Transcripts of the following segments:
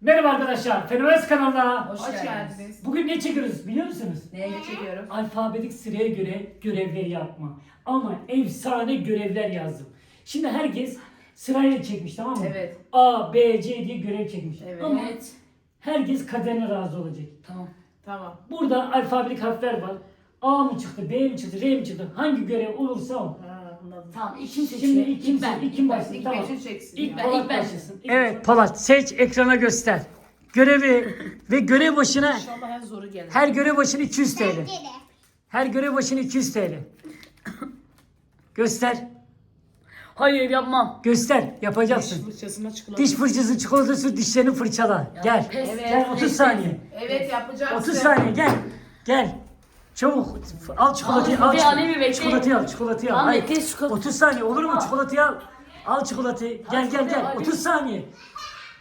Merhaba arkadaşlar, Fenomen kanalına Hoş, Hoş geldiniz. geldiniz. Bugün ne çekiyoruz biliyor musunuz? Neye çekiyorum? Alfabetik sıraya göre görevleri yapma. Ama efsane görevler yazdım. Şimdi herkes sırayla çekmiş tamam mı? Evet. A, B, C diye görev çekmiş. Evet. Ama Evet. herkes kaderine razı olacak. Tamam. Tamam. Burada alfabetik harfler var. A mı çıktı, B mi çıktı, R mi çıktı? Hangi görev olursa o. Ha, anladım. Tamam. İkim seçiyor. Şimdi İlk ikim, ben. ikim başlasın. İlk Tamam. beşi çeksin. İlk ben. İlk ben. başlasın. Evet Polat seç ekrana göster. Görevi ve görev başına İnşallah en zoru gelir. her görev başına 200 TL. Her görev başına 200 TL. Göster. Hayır yapmam. Göster. Diş Yapacaksın. fırçasına çikolata. Diş fırçası, çikolatası, dişlerini fırçala. Gel. Pes. Gel 30 saniye. Evet yapacaksın. 30 saniye gel. Gel. Çabuk. Al çikolatayı al. Alayım, çikolatayı. al. Çikolatayı al. Hayır. bekle, çikolata- 30 saniye olur mu? Çikolatayı al. Al çikolatayı. Gel gel gel. hadi. 30 saniye.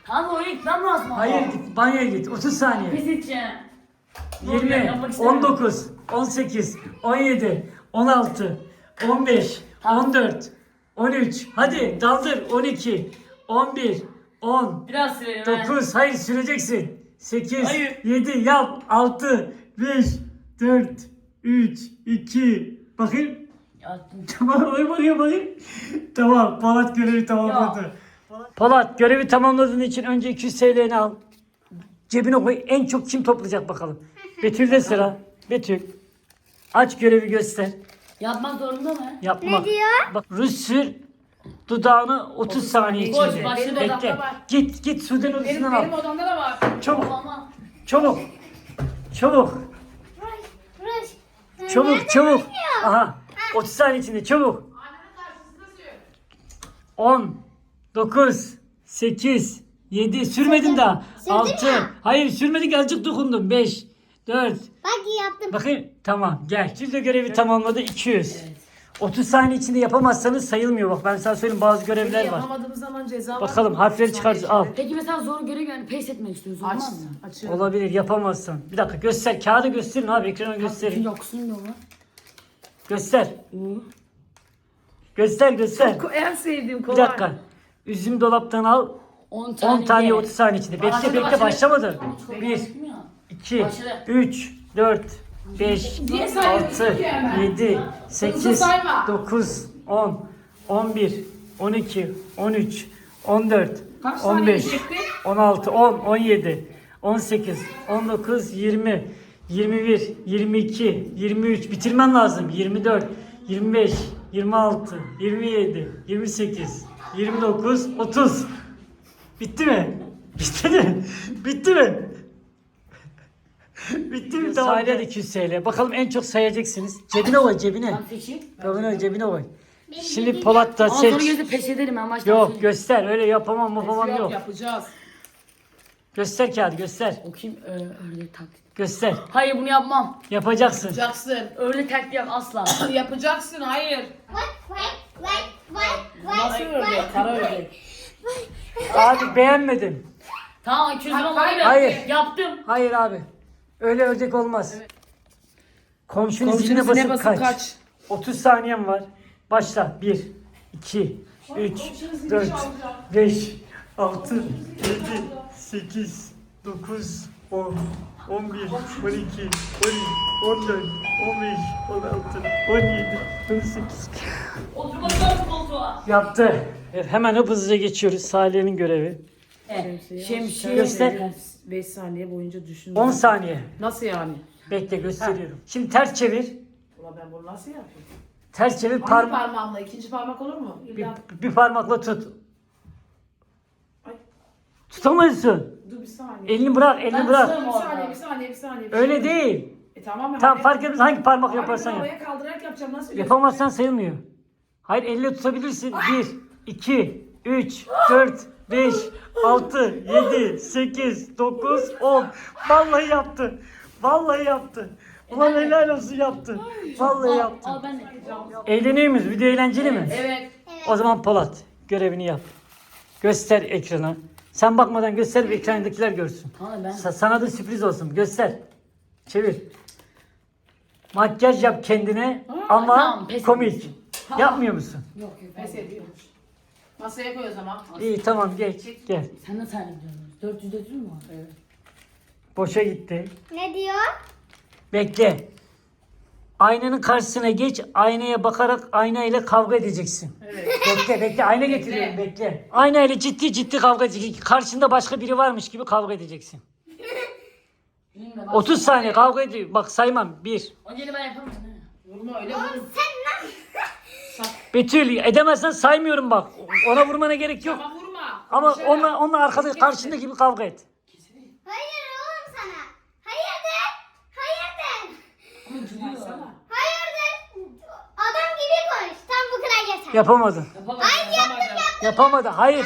Tamam oraya gitmem lazım. ama. Hayır git banyoya git. 30 saniye. Doğru, ben 20, yapmak istemiyorum. 19, 18, 17, 16, 15, 14, 13, hadi daldır 12, 11, 10, Biraz sürelim. he. 9, hayır süreceksin. 8, Hayır. 7, yap, 6, 5, 4, 3, 2, bakayım. Tamam, bakayım, bakayım, bakayım. Tamam, Polat görevi tamamladı. Polat görevi tamamladığın için önce 200 TL'ni al. Cebine koy. En çok kim toplayacak bakalım. Betül'de sıra. Betül. Aç görevi göster. Yapmak zorunda mı? Yapma. Ne diyor? Bak ruj sür. Dudağını 30 saniye içinde. başladı. Bekle. Odamda var. Git git Sudan Benim, odasından benim al. odamda da var. Çabuk. Çabuk. Çabuk. Çabuk çabuk. Aha. 30 saniye içinde çabuk. 10 9 8 7 sürmedin daha. 6 Hayır sürmedik azıcık dokundum. 5 4 Bak yaptım. Bakayım tamam gel. Siz de görevi tamamladı 200. 30 saniye içinde yapamazsanız sayılmıyor bak ben sana söyleyeyim bazı görevler var. Yapamadığımız zaman ceza var. Bakalım harfleri çıkaracağız al. Peki mesela zor görev yani pes etmek istiyoruz. Aç. Olmaz mı? Açıyorum. Olabilir yapamazsan. Bir dakika göster kağıdı gösterin abi ekrana gösterin. Yoksun yolu. Göster. Göster göster. En sevdiğim Bir kolay. dakika. Üzüm dolaptan al. 10 tane. 10 tane ye. 30 saniye içinde. Bekle Başladı, bekle başladı. başlamadı. Çok 1 başladım ya. 2 Başladı. 3 4 5 Niye sayıyorsun 6 ki hemen? 7 Hızlı 8 sayma. 9 10 11 12 13 14 Kaç saniye 15 çekti? 16 10 17 18 19 20 21 22 23 bitirmen lazım 24 25 26 27 28 29 30 Bitti mi? Bitti mi? Bitti mi? Bitti mi? Tamam. Sahile 200 TL. Bakalım en çok sayacaksınız. Cebine koy cebine. Ben seçeyim. Cebine cebine koy. Şimdi Polat da Ama sonra seç. gözü pes ederim ben baştan Yok söyleyeyim. göster öyle yapamam yapamam Yok, yok. yapacağız. Göster kağıdı göster. Okuyayım e, öyle taklit. Göster. Hayır bunu yapmam. Yapacaksın. Yapacaksın. Öyle taklit yap asla. Yapacaksın hayır. Nasıl ördek? Kara ördek. Abi beğenmedim. tamam 200 lira Hayır. Hayır. Yaptım. Hayır abi. Öyle ördek olmaz. Komşunun Komşunun ziline basıp, basıp kaç. kaç. 30 saniyen var. Başla. 1, 2, 3, komşunun zilini 4, çalacağım. 5, 6, 7, 8, 9, 10, 11, 12, 13, 14, 15, 16, 17, 18. Oturmak lazım koltuğa. Yaptı. Evet, hemen hızlıca geçiyoruz. Salih'in görevi. Şemsiye. Göster. 5 saniye boyunca düşün. 10 saniye. Nasıl yani? Bekle gösteriyorum. Şimdi ters çevir. Ulan ben bunu nasıl yapayım? Ters çevir Hangi parmak. parmağımla? İkinci parmak olur mu? Bir, İlla... bir parmakla tut. Ay. Tutamıyorsun. Dur bir saniye. Elini bırak, elini Ben bırak. tutarım. Bir saniye, bir saniye, bir saniye. bir Öyle saniye. değil. E tamam ya. Tamam fark etmez hangi parmak yaparsan ben yap. havaya kaldırarak yapacağım. Nasıl biliyorsun? Yapamazsan sayılmıyor. Hayır elle tutabilirsin. 1, 2, 3, 4, 5, 6, 7, 8, 9, 10. Vallahi yaptı. Vallahi yaptı. Ulan helal olsun yaptı. Vallahi Al, yaptı. al ben de. Eğleniyor muyuz? Video eğlenceli mi? Evet. O zaman Polat görevini yap. Göster ekrana. Sen bakmadan göster bir ekrandakiler görsün. Tamam ben. Sa- sana da sürpriz olsun. Göster. Çevir. Makyaj yap kendine ama tamam, pes komik. Yapmıyor musun? Yok yok. Pes ediyormuş. Masaya koy o zaman. İyi tamam geç. Gel. Sen de sen gidiyorsun. 400 400 mü var? Evet. Boşa gitti. Ne diyor? Bekle. Aynanın karşısına geç. Aynaya bakarak ayna ile kavga edeceksin. Evet. Bekle bekle ayna getiriyorum bekle. Ayna ile ciddi ciddi kavga edeceksin. Karşında başka biri varmış gibi kavga edeceksin. Bilmiyorum ben. 30 saniye kavga ediyor. Bak saymam. 1. Önce ben yaparım? Vurma öyle vurma. Betül edemezsen saymıyorum bak. Ona vurmana gerek yok. Ama vurma. Ama Dışarı. onunla, onunla arkada karşında gibi kavga et. Hayır oğlum sana. Hayırdır? Hayırdır? Ama gülüyor. Baksana. Hayırdır? Adam gibi konuş. Tam bu kadar yeter. Yapamadın. Yapamadım. Yapamadım. Yapamadı. Hayır.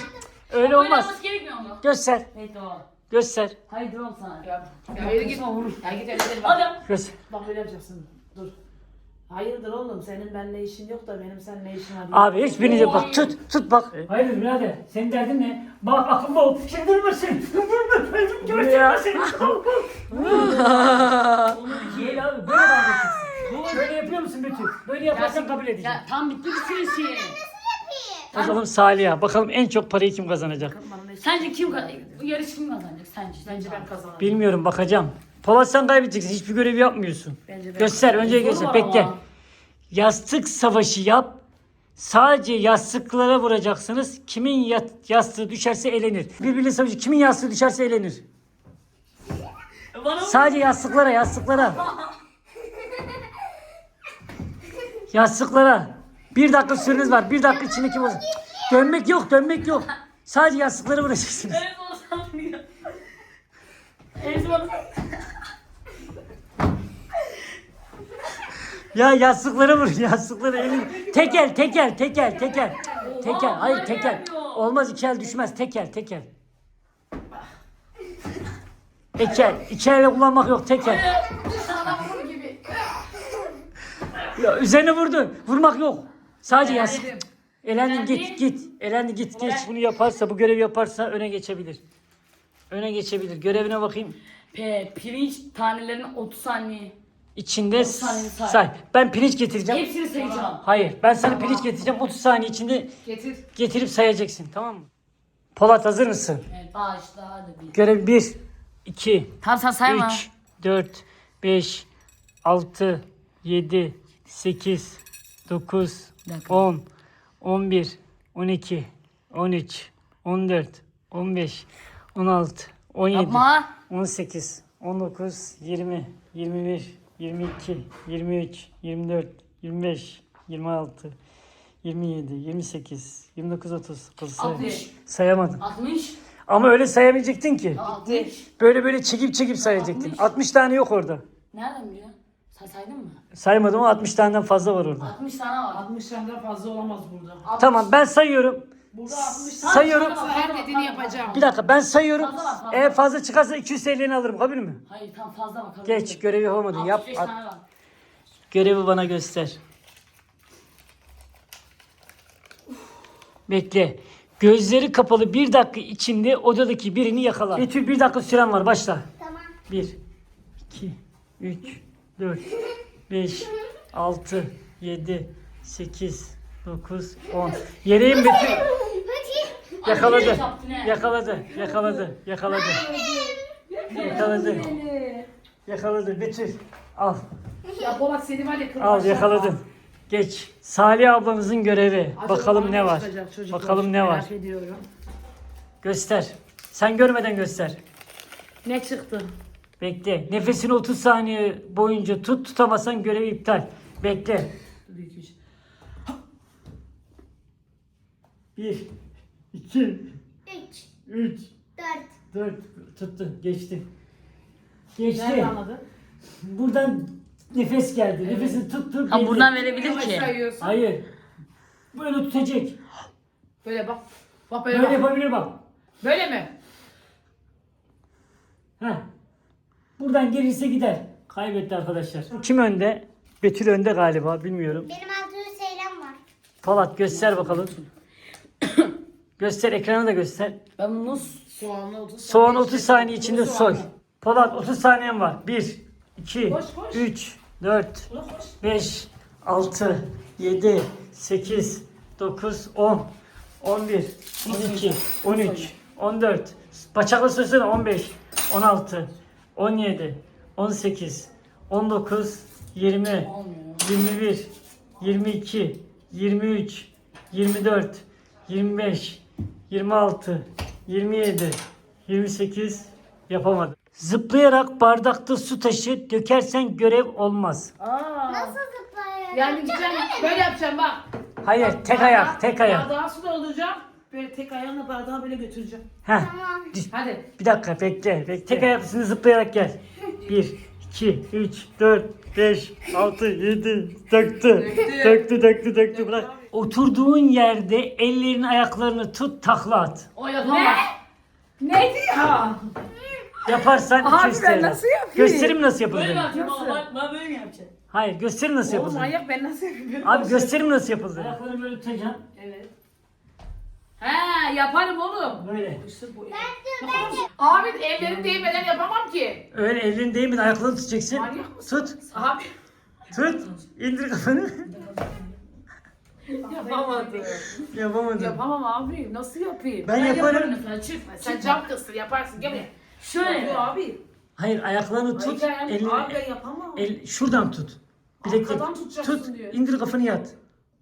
Öyle olmaz. gerekmiyor mu? Göster. Evet o. Göster. Hayır oğlum sana. Yap. Ya yürü git. Ya git öyle deme. Hadi. Göster. Bak böyle yapacaksın. Dur. Hayırdır oğlum senin benimle işin yok da benim seninle işim var. Abi hiçbirinize bak tut tut bak. Hayır birader senin derdin ne? Bak akıllı ol. Şimdi durmasın. Durmasın. Göstermesin. Değil abi böyle edeceksin. Böyle yapıyor musun Betül? Böyle yaparsan kabul edeceğim. Ya tam bitti bir süresi. Bakalım Salih'e. Bakalım en çok parayı kim kazanacak? Sence kim kazanacak? Bu yarış kim kazanacak sence? Bence ben kazanırım. Bilmiyorum bakacağım. Polat sen kaybedeceksin. Hiçbir görevi yapmıyorsun. Bence ben Göster. Önce Zor göster. var Bekle. Yastık savaşı yap. Sadece yastıklara vuracaksınız. Kimin ya- yastığı düşerse elenir. Birbirine savaşı kimin yastığı düşerse elenir. Sadece yastıklara, yastıklara. Yastıklara. Bir dakika süreniz var. Bir dakika içindeki boz. Dönmek yok, dönmek yok. Sadece yastıklara vuracaksınız. Evet olsam diyor. Evet bana. Ya yastıklara vur, yastıklara elin. Tekel, tekel, tekel, tekel. Tekel, hayır tekel. Olmaz iki el düşmez. Tekel, tekel. Tekel, iki elle kullanmak yok, tekel. Ya üzerine vurdu. Vurmak yok. Sadece yastık. Elendin git git. Elendin git geç. Bunu yaparsa bu görevi yaparsa öne geçebilir. Öne geçebilir. Görevine bakayım. Pe, pirinç tanelerinin 30 saniye. İçinde saniye say. say. Ben pirinç getireceğim. Hepsini sayacağım. Hayır. Ben sana pirinç getireceğim. 30 saniye içinde Getir. getirip sayacaksın. Tamam mı? Polat hazır mısın? Evet başla hadi bir. Görev 1, 2, Tamam sen sayma. 3, 4, 5, 6, 7, 8, 9, Bir dakika. 10, 11, 12, 13, 14, 15, 16, 17, Yapma. 18, 19, 20, 21, 22, 23, 24, 25, 26, 27, 28, 29, 30. Kız say- 60. Sayamadın. 60. Ama öyle sayamayacaktın ki. 60. Böyle böyle çekip çekip sayacaktın. 60. 60 tane yok orada. Nereden biliyorsun? Sen saydın mı? Saymadım ama 60 taneden fazla var orada. 60 tane var. 60 tane fazla olamaz burada. 60. Tamam ben sayıyorum. Burada 60 Tamam, sayıyorum. Her dediğini yapacağım. Bir dakika ben sayıyorum. Fazla var, fazla. Eğer fazla çıkarsa 200 TL'ni alırım. Kabul mü? Hayır tam fazla kabul Geç görevi yapamadın. Yap. 65 at- tane var. görevi bana göster. Bekle. Gözleri kapalı bir dakika içinde odadaki birini yakala. Betül bir dakika süren var. Başla. Tamam. 1, 2, 3, 4, 5, 6, 7, 8, 9, 10. Yere in Betül. Hadi. Yakaladı. Yakaladı. Yakaladı. Yakaladı. Yakaladı. Yakaladı. Betül. Al. Ya Polat seni var ya. Al yakaladın. Geç. Salih ablamızın görevi. Acaba Bakalım ne var. çocuklar? Bakalım ne var. Merak ediyorum. Göster. Sen görmeden göster. Ne çıktı? Bekle. Nefesini 30 saniye boyunca tut. Tutamazsan görevi iptal. Bekle. Dur, iki, üç. 1, 2, 3, 3, 4. 4. Tuttu. Geçti. Geçti. Nerede anladın? Buradan nefes geldi. Nefesini tuttu. Ha belli. buradan verebilir Yavaş ki. sayıyorsun. Hayır. Böyle tutacak. Böyle bak. Bak böyle, Böyle bak. yapabilir bak. Böyle mi? Heh. Buradan gelirse gider. Kaybetti arkadaşlar. Kim önde? Betül önde galiba. Bilmiyorum. Benim 600 TL'm var. Polat göster bakalım. Göster ekrana da göster. Ben bunu Soğanlı 30 Soğan 30 saniye içinde soy. Polat 30 saniyen var. 1, 2, Koş, koş. 3, 4, Bunu koş. 5, 6, 7, 8, 9, 10, 11, 12, 13, 14, Bacakla söylesene 15, 16, 17, 18, 19, 20, 21, 22, 23, 24, 25, 26, 27, 28 yapamadım. Zıplayarak bardakta su taşı dökersen görev olmaz. Aa. Nasıl zıplayayım? Yani gideceğim böyle yapacağım bak. Hayır tek ayak tek ayak. Bardağı su dolduracağım. Böyle tek ayağımla bardağı böyle götüreceğim. Heh. Tamam. Hadi. Bir dakika bekle. bekle. Tek ayak üstünde zıplayarak gel. 1, 2, 3, 4, 5, 6, 7. Döktü. Döktü, döktü, döktü. Bırak. Oturduğun yerde ellerini ayaklarını tut takla at. O yapamaz. Ne diyor? Yaparsan Abi ben 200 TL. nasıl yapayım? Gösterim nasıl Böyle mi yapıldığını. yapacağım? Nasıl? Bak ben böyle mi yapacağım? Hayır gösterim nasıl Oğlum yapıldığını. manyak ben nasıl yapayım? Abi gösterim nasıl yapıldığını. Ayaklarını böyle tutacaksın. Evet. He yaparım oğlum. Böyle. İşte bu. Abi ellerim değmeden yapamam ki. Öyle elini değmedi ayaklarını tutacaksın. Manyak mısın? Tut. Abi. Tut. İndir kafanı. Yapamadım. Yapamadım. Yapamam abi. Nasıl yapayım? Ben yaparım. Mesela çık. Sen cam kıstır yaparsın gel buraya. Şöyle. Yapıyor abi. Hayır ayaklarını tut. Tut. Abi Elini, ben yapamam. el, şuradan tut. Bileklik. Arkadan tutacaksın Tut. diyor. İndir kafanı yat.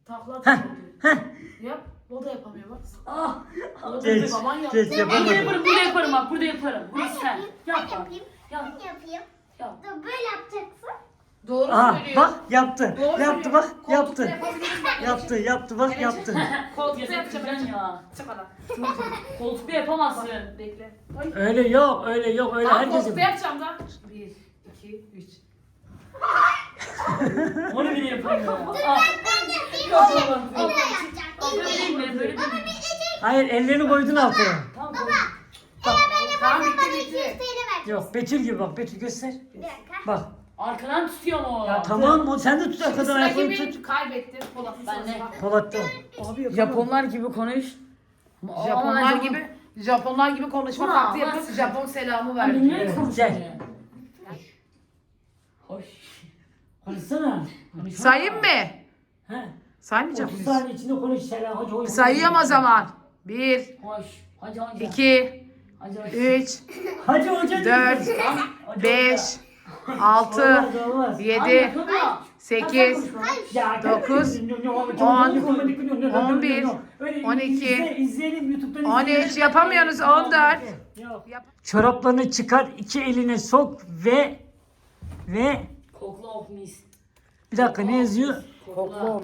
Takla Heh. atıyor. Heh. Yap. O da yapamıyor bak. Ah. O da Geç. baban yaptı. Geç Burada yapamadım. yaparım, burada yaparım bak, burada yaparım. Burası sen. yapayım. Ben Yap bak. yapayım. Yap. Ben yapayım. Yap. Dur böyle yapacaksın. Doğru Aha söylüyor. bak yaptı. Doğru yaptı söylüyor. bak Koltukta yaptı. yapabiliriz bak. Yaptı yaptı bak Evet. yaptı. Koltukta yapacağım. Yapacaksın ya. Çık adam. Koltukta yapamazsın. Bekle. Ay. Öyle yok öyle yok öyle Tamam herkes koltukta yapıyor. yapacağım da. Bir, iki, üç. Onu bile yapamıyorum. Ah. Ben yapayım. Yapamam. Bir daha yapacağım. Böyle değil mi? Böyle değil mi? Hayır ellerini koydun altına. Tamam. Eğer ben Tamam yaparsam bana bitti 200 bitti. TL ver. Yok Betül gibi bak Betül göster. Bir dakika. Bak. Arkadan tutuyor mu? Ya tamam o sen de tut arkadan ayaklarını tut. kaybettin. Polat. Ben de. Polat'ta. Japonlar gibi konuş. Japonlar gibi Japonlar gibi konuşma taktı bak. yapıyorsun. Japon selamı verdi. gel. Hoş. Konuşsana. Sayayım mı? He. Saymayacağım. 30 saniye içinde konuş selam. Sayıyorum o zaman. Bir, Hoş. Hadi hoca. iki, Hadi hoca. üç, Hadi hoca. dört, hadi beş, hoca. altı, Olmaz olmaz. Yedi, sekiz, Ya, Dokuz, on, on bir, on iki, izle, izleyelim YouTube'dan on izleyelim. üç yapamıyorsunuz. On dört. Yok. Çoraplarını çıkar, iki eline sok ve ve Kokla of mis. bir dakika ne yazıyor? Kokla.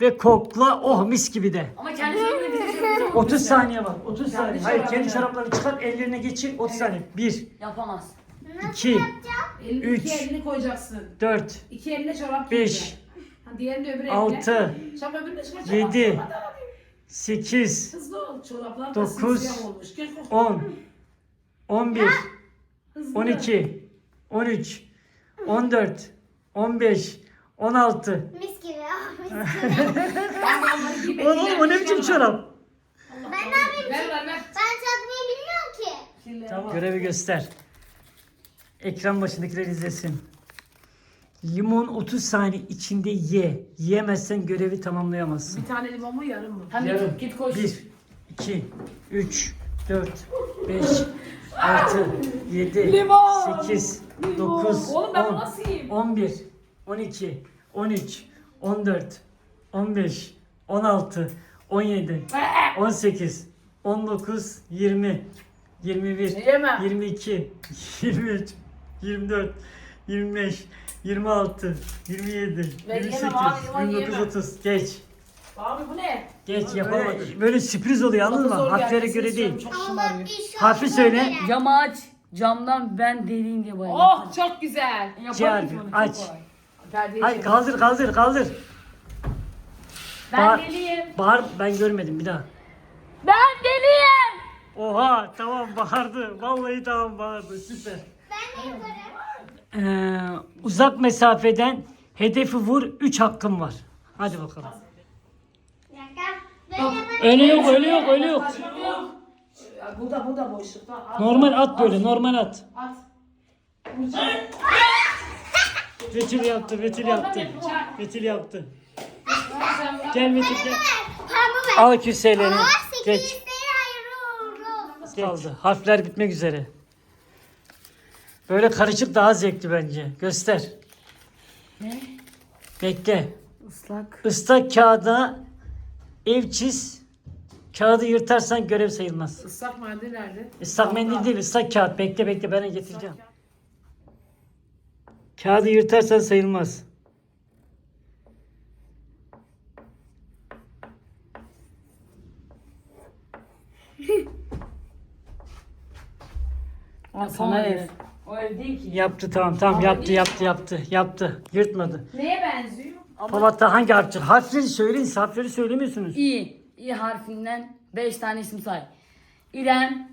Ve kokla oh mis gibi de. Ama öyle bize söylüyor. 30 saniye var. 30 saniye. Hayır kendi çoraplarını çıkar ellerine geçir 30 saniye. 1 Yapamaz. 2 Elini, Üç. iki elini koyacaksın. 4 İki eline çorap 5 giyeceksin. Ha, Diğerini de öbür eline. 6 Çabuk öbürünü çıkar. çabuk. Yedi. Hadi, hadi, hadi. 8 Hızlı ol. Çoraplar da Dokuz, simsiyah olmuş. Gel, gel. 10 11 Hızlı. 12 13 14 15 16 Mis gibi ya. Mis gibi. Ben onları giyip Oğlum o ne biçim çorap? ben ne yapayım? Ver ver ver. Ben çatmayı bilmiyorum ki. Tamam. Görevi göster. Ekran başındakiler izlesin. Limon 30 saniye içinde ye. Yiyemezsen görevi tamamlayamazsın. Bir tane limon mu yarım mı? Hem Yarım. git, koş. 1 2 3 4 5 6 7 Limon. 8 9 Oğlum ben bunu 10 nasıl yiyeyim? 11 12 13 14 15 16 17 18 19 20 21 Yiyemem. 22 23 24 25 26 27 Ben 28 yiyemem abi, limon 29 yiyemem. 30 geç Abi bu ne? geç yapamadım böyle sürpriz oluyor anladın mı zor harflere gelmesini göre istiyorum, değil Çok şımarıyor. Harfi söyle. Camı aç. Camdan ben deliyim diye bayıldım. Oh çok güzel. C harfi, aç. Perdeyi Hayır çek. kaldır kaldır kaldır Ben Bağır. deliyim. Bağır ben görmedim bir daha Ben deliyim. Oha tamam bağırdı vallahi tamam bağırdı süper Ben de yaparım. Ee, uzak mesafeden hedefi vur 3 hakkım var hadi bakalım Bir dakika. Böyle yaparım. öyle yok öyle yok öyle yok Ya, Bu da bu da boşlukta. At, normal at böyle normal at At. Betül yaptı Betül yaptı Betül yaptı gel Betül gel al 200 TL'ni geç 800 TL hayırlı uğurlu olsun. Az kaldı. Harfler bitmek üzere. Böyle karışık daha zevkli bence. Göster. Ne? Bekle. Islak. Islak kağıda ev çiz. Kağıdı yırtarsan görev sayılmaz. Islak mendil nerede? Islak mendil değil, ıslak kağıt. Bekle bekle ben getireceğim. Kağıdı yırtarsan sayılmaz. Al sana ev. ev. O ev değil ki. Yaptı tamam tamam yaptı yaptı yaptı yaptı. Yırtmadı. Neye benziyor? Polat'ta hangi harf çıktı? Harfleri söyleyin, harfleri söylemiyorsunuz. İ. İ harfinden 5 tane isim say. İrem,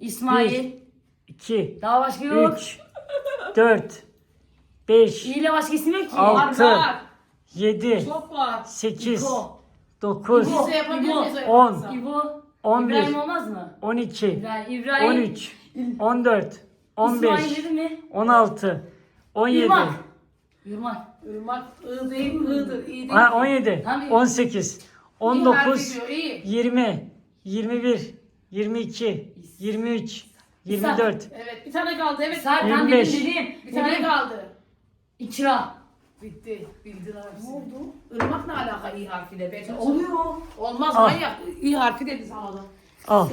İsmail. 2, Daha başka yok. 3, 4, 5, İ ile başka isim yok ki. Altı. Var. 7, Çok var. 8, İbo. 9, Biz de yapabilir miyiz? İbo. 10, İbo. 11, İbrahim olmaz mı? 12, İbrahim. İbrahim. 13, 14, 15, İsmail dedi mi? 16, 17, Yurman. Yurman. Irmak ı değil mi? I'dır. İ değil ha, mi? 17, Tabii. 18, İ 19, harfi diyor, İ. 20, 21, 22, 23, 24, Evet bir tane kaldı. Evet. Say ben 25. dedim dedim. Bir tane kaldı. İkra. Bitti. Bildin abi. Ne oldu? Irmak ne alaka İ harfiyle? Be? Oluyor. Olmaz Al. manyak. İ harfi dedi sana da. Al.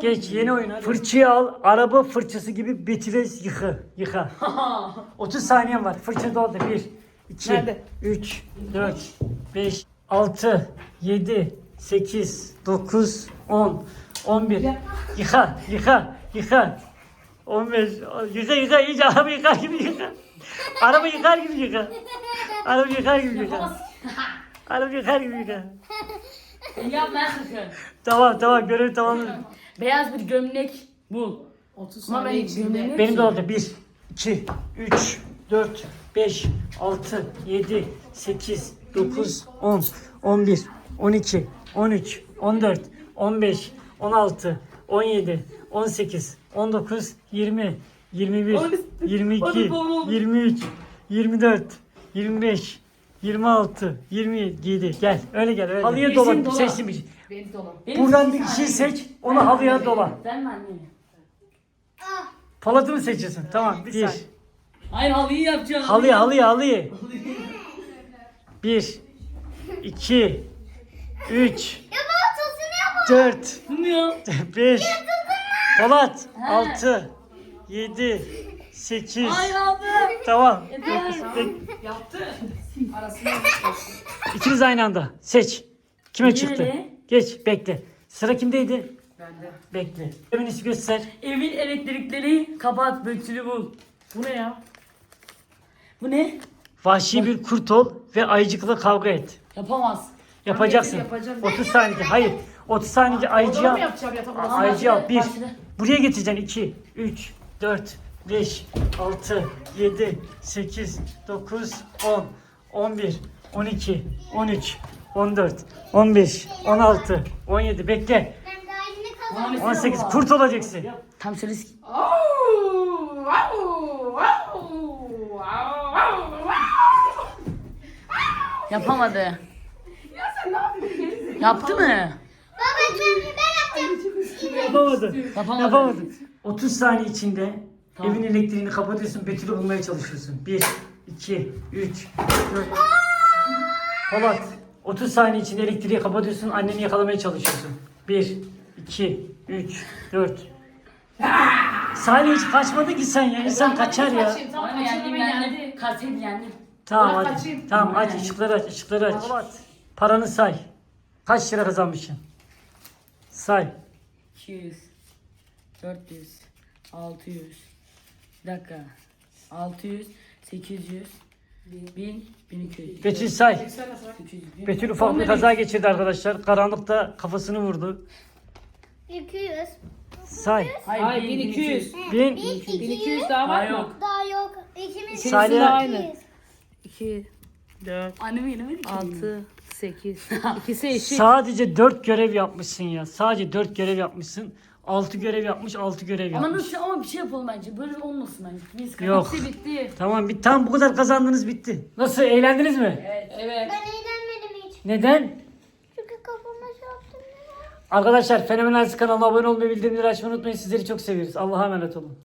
Geç yeni oyun. Fırçayı al. Araba fırçası gibi betire yıka. Yıka. 30 saniyen var. Fırça doldu. 1, 2, Nerede? 3, 4, 5, 6, 7, 8, 9, 10, 11. Yıka, yıka, yıka. 15. Yıka, yıka. İyice araba yıkar gibi yıka. Araba yıkar gibi yıka. Araba yıkar gibi yıka. Araba yıkar gibi yıka. Yapma sakın. Tamam tamam görev tamamladım. Beyaz bir gömlek bul. 30 Ama saniye ben içinde. gömleğimi- Benim de oldu. 1, 2, 3, 4, 5, 6, 7, 8, 9, 10, 11, 12, 13, 14, 15, 16, 17, 18, 19, 20, 21, 22, 23, 24, 25, 26, 27. Gel öyle gel öyle. Halıya dola. dola. Seçtim bir. Beni dolan. Benim Buradan bir kişiyi seç. Onu halıya dola. Ben mi annemi? Ah. Palatı mı seçiyorsun? Tamam. Bir. Hayır halıyı yapacağım. Halıya halıya halıya. Bir, iki, üç, Ya baba tosunu yapalım. dört, Bilmiyorum. beş, Polat, altı, yedi, sekiz. Hayır abi. Tamam. Bek- Yaptı. Arasına İkiniz aynı anda. Seç. Kime Niye çıktı? öyle? Geç, bekle. Sıra kimdeydi? Bende. Bekle. Evinizi göster. Evin elektrikleri kapat. Bötülü bul. Bu ne ya? Bu ne? Vahşi bir kurt ol ve ayıcıkla kavga et. Yapamaz. Yapacaksın. Yapacağım. 30 saniye. Hayır. 30 saniye ayıcı Odada al. mı yapacağım yatak odasında? Ayıcı al. 1. Başla. Buraya getireceksin. 2, 3, 4, 5, 6, 7, 8, 9, 10, 11, 12, 13, 14, 15, 16, 17. Bekle. Ben daha yeni kazandım. mesela 18. bu. Kurt olacaksın. Tam söyle. Au, au, au, au, au, au. Yapamadı. Ya sen ne yapıyorsun? Yaptı mı? Baba ben, ben yapacağım. Yapamadın. Yapamadı. Yapamadın. 30 saniye içinde Tamam. evin elektriğini kapatıyorsun. Betül'ü bulmaya çalışıyorsun. 1, 2, 3, 4. Polat. 30 saniye içinde elektriği kapatıyorsun. Anneni yakalamaya çalışıyorsun. 1, 2, 3, 4. Salih hiç kaçmadı ki sen ya. İnsan kaçar ya. Kaçayım, Tamam Tamam kaçayım yendim ben yendim. yendim. Kaçayım yendim. Tamam Bırak hadi. kaçayım. Tamam aç ışıkları aç ışıkları aç. Paranı say. Kaç lira kazanmışsın? Say. 200 400 600 Bir dakika 600 800 1000 1200 Betül say. 800 1000 Betül ufak bir kaza geçirdi arkadaşlar. Karanlıkta kafasını vurdu. 200. Say. Hayır, Hayır, 1200 Bin. 1200 daha var mı? yok Daha yok. İkimiz de aynı. 200. 2, 4, Annemi yenemedik ki. 6, 8. İkisi eşit. Sadece 4 görev yapmışsın ya. Sadece 4 görev yapmışsın. 6 görev yapmış, 6 görev Ama yapmış. nasıl ama bir şey yapalım bence. Böyle olmasın bence. Biz Yok. Hepsi bitti. Tamam bir tam bu kadar kazandınız bitti. Nasıl eğlendiniz mi? Evet. Ben eğlenmedim hiç. Neden? Çünkü kafama çarptım. Arkadaşlar Fenomenal kanalına abone olmayı, bildirimleri açmayı unutmayın. Sizleri çok seviyoruz. Allah'a emanet olun.